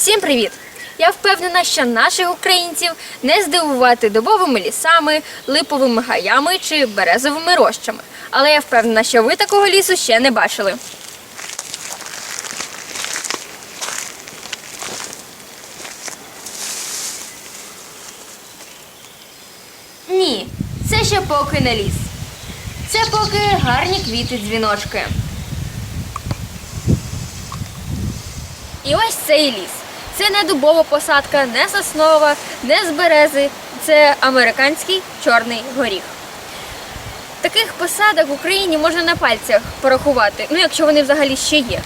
Всім привіт! Я впевнена, що наших українців не здивувати дубовими лісами, липовими гаями чи березовими рощами. Але я впевнена, що ви такого лісу ще не бачили. Ні, це ще поки не ліс. Це поки гарні квіти дзвіночки. І ось цей ліс. Це не дубова посадка, не соснова, не з берези. Це американський чорний горіх. Таких посадок в Україні можна на пальцях порахувати, ну якщо вони взагалі ще є.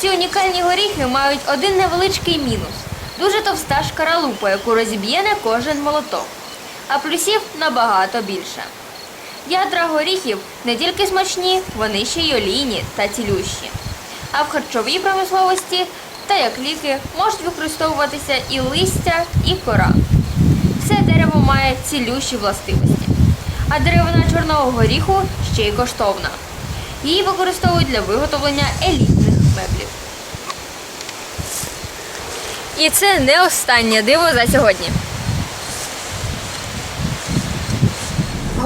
Ці унікальні горіхи мають один невеличкий мінус. Дуже товста шкаралупа, яку розіб'є не кожен молоток. А плюсів набагато більше. Ядра горіхів не тільки смачні, вони ще й олійні та цілющі. А в харчовій промисловості та як ліки можуть використовуватися і листя, і кора. Все дерево має цілющі властивості. А деревина чорного горіху ще й коштовна. Її використовують для виготовлення елітних меблів. І це не останнє диво за сьогодні.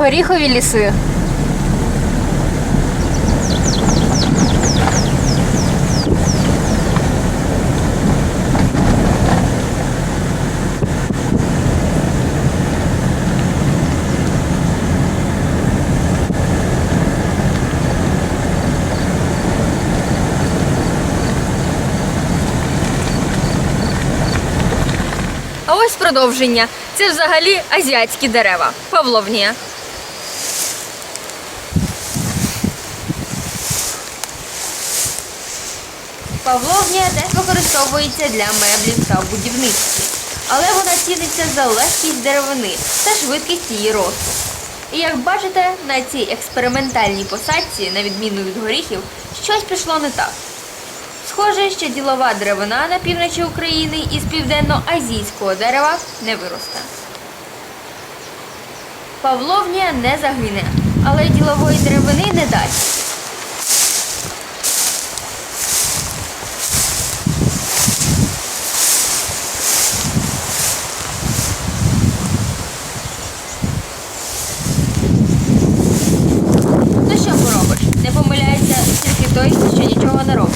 Горіхові ліси. А ось продовження. Це взагалі азіатські дерева. Павловнія. Павловнія теж використовується для меблів та будівництві, але вона ціниться за легкість деревини та швидкість її росту. І як бачите, на цій експериментальній посадці, на відміну від горіхів, щось пішло не так. Схоже, що ділова деревина на півночі України із південно-азійського дерева не виросте. Павловнія не загине, але ділової деревини не дасть. Ну що поробиш? Не помиляється тільки той, що нічого не робить.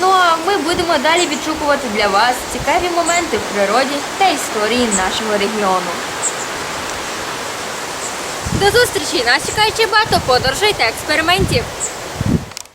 Ну а ми будемо далі відшукувати для вас цікаві моменти в природі та історії нашого регіону. До зустрічі! Нас чекає ще багато подорожей та експериментів.